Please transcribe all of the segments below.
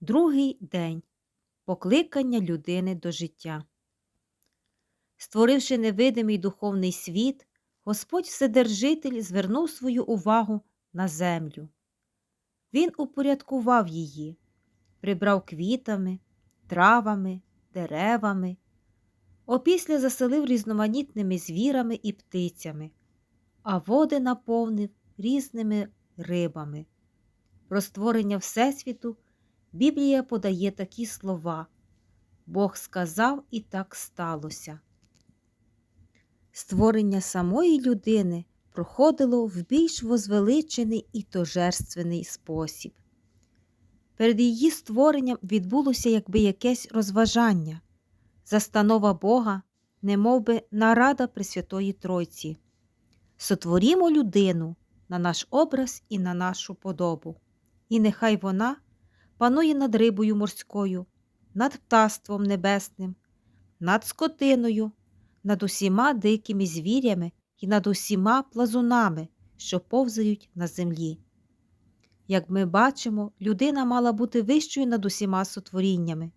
Другий день покликання людини до життя. Створивши невидимий духовний світ, Господь Вседержитель звернув свою увагу на землю. Він упорядкував її, прибрав квітами, травами, деревами, опісля заселив різноманітними звірами і птицями, а води наповнив різними рибами. Про створення Всесвіту Біблія подає такі слова Бог сказав і так сталося. Створення самої людини проходило в більш возвеличений і торжественний спосіб. Перед її створенням відбулося якби якесь розважання, застанова Бога, немов би нарада Пресвятої Тройці. Сотворімо людину на наш образ і на нашу подобу, і нехай вона панує над рибою морською, над птаством небесним, над скотиною, над усіма дикими звірями і над усіма плазунами, що повзають на землі. Як ми бачимо, людина мала бути вищою над усіма сотворіннями,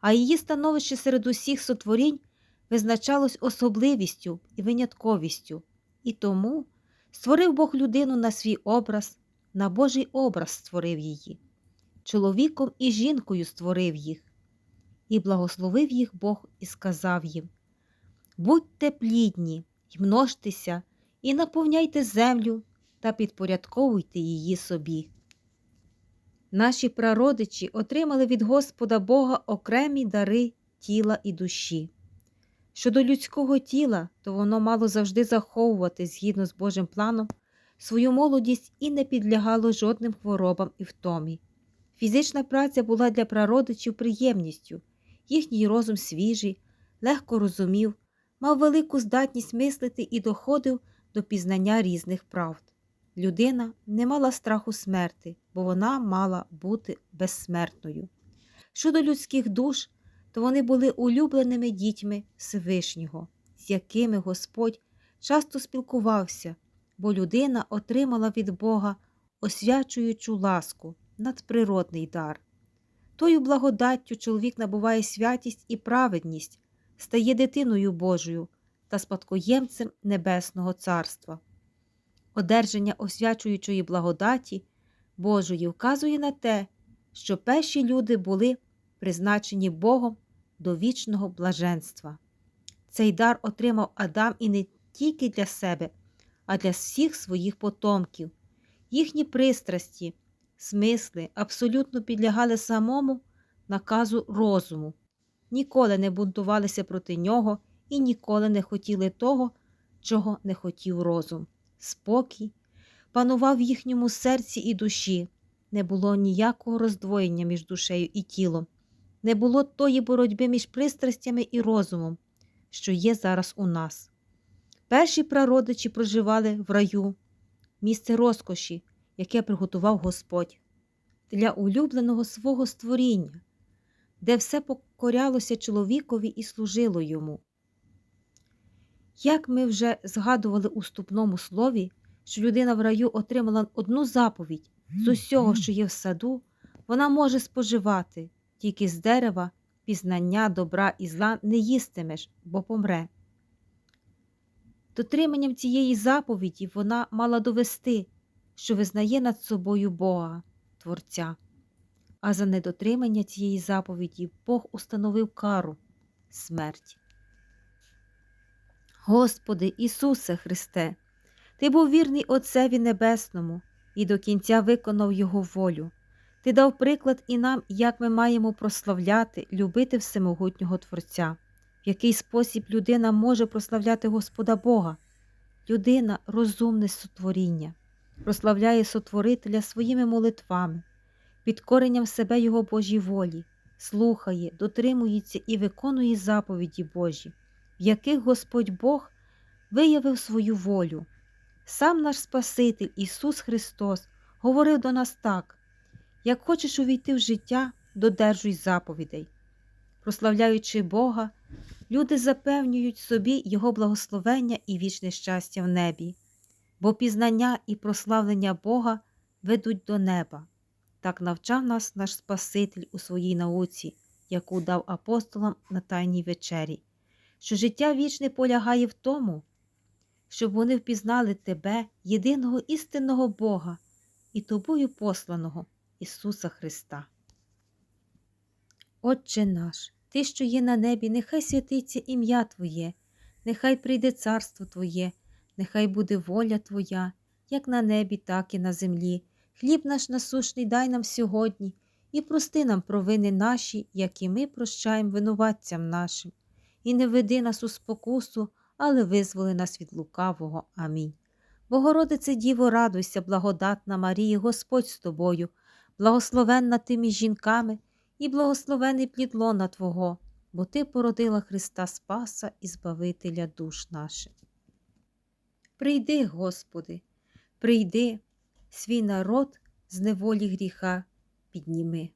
а її становище серед усіх сотворінь визначалось особливістю і винятковістю, і тому створив Бог людину на свій образ, на Божий образ створив її чоловіком і жінкою створив їх, і благословив їх Бог і сказав їм: Будьте плідні й множтеся, і наповняйте землю та підпорядковуйте її собі. Наші прародичі отримали від Господа Бога окремі дари тіла і душі. Щодо людського тіла, то воно мало завжди заховувати згідно з Божим планом свою молодість і не підлягало жодним хворобам і втомі. Фізична праця була для прародичів приємністю, їхній розум свіжий, легко розумів, мав велику здатність мислити і доходив до пізнання різних правд. Людина не мала страху смерти, бо вона мала бути безсмертною. Щодо людських душ, то вони були улюбленими дітьми Всевишнього, з якими Господь часто спілкувався, бо людина отримала від Бога освячуючу ласку надприродний дар. Тою благодаттю чоловік набуває святість і праведність, стає дитиною Божою та спадкоємцем Небесного Царства. Одержання освячуючої благодаті Божої вказує на те, що перші люди були призначені Богом до вічного блаженства. Цей дар отримав Адам і не тільки для себе, а для всіх своїх потомків, їхні пристрасті, смисли абсолютно підлягали самому наказу розуму, ніколи не бунтувалися проти нього і ніколи не хотіли того, чого не хотів розум. Спокій панував в їхньому серці і душі, не було ніякого роздвоєння між душею і тілом, не було тої боротьби між пристрастями і розумом, що є зараз у нас. Перші прародичі проживали в раю, місце розкоші, яке приготував Господь для улюбленого свого створіння, де все покорялося чоловікові і служило йому. Як ми вже згадували у ступному слові, що людина в раю отримала одну заповідь з усього, що є в саду, вона може споживати тільки з дерева, пізнання добра і зла не їстимеш, бо помре. Дотриманням цієї заповіді вона мала довести, що визнає над собою Бога, Творця. А за недотримання цієї заповіді Бог установив кару смерть. Господи Ісусе Христе, Ти був вірний Отцеві Небесному і до кінця виконав Його волю. Ти дав приклад і нам, як ми маємо прославляти, любити всемогутнього Творця, в який спосіб людина може прославляти Господа Бога. Людина розумне сотворіння прославляє Сотворителя своїми молитвами, підкоренням себе Його Божій волі, слухає, дотримується і виконує заповіді Божі, в яких Господь Бог виявив свою волю. Сам наш Спаситель Ісус Христос говорив до нас так: як хочеш увійти в життя, додержуй заповідей. Прославляючи Бога, люди запевнюють собі Його благословення і вічне щастя в небі бо пізнання і прославлення Бога ведуть до неба. Так навчав нас наш Спаситель у своїй науці, яку дав апостолам на Тайній вечері, що життя вічне полягає в тому, щоб вони впізнали Тебе, єдиного істинного Бога і тобою посланого Ісуса Христа. Отче наш, Ти, що є на небі, нехай святиться ім'я Твоє, нехай прийде царство Твоє, нехай буде воля Твоя, як на небі, так і на землі. Хліб наш насушний дай нам сьогодні, і прости нам провини наші, як і ми прощаємо винуватцям нашим. І не веди нас у спокусу, але визволи нас від лукавого. Амінь. Богородице Діво, радуйся, благодатна Марія, Господь з тобою, благословенна ти між жінками, і благословений плід лона Твого, бо Ти породила Христа Спаса і Збавителя душ наших. Прийди, Господи, прийди, свій народ з неволі гріха підніми.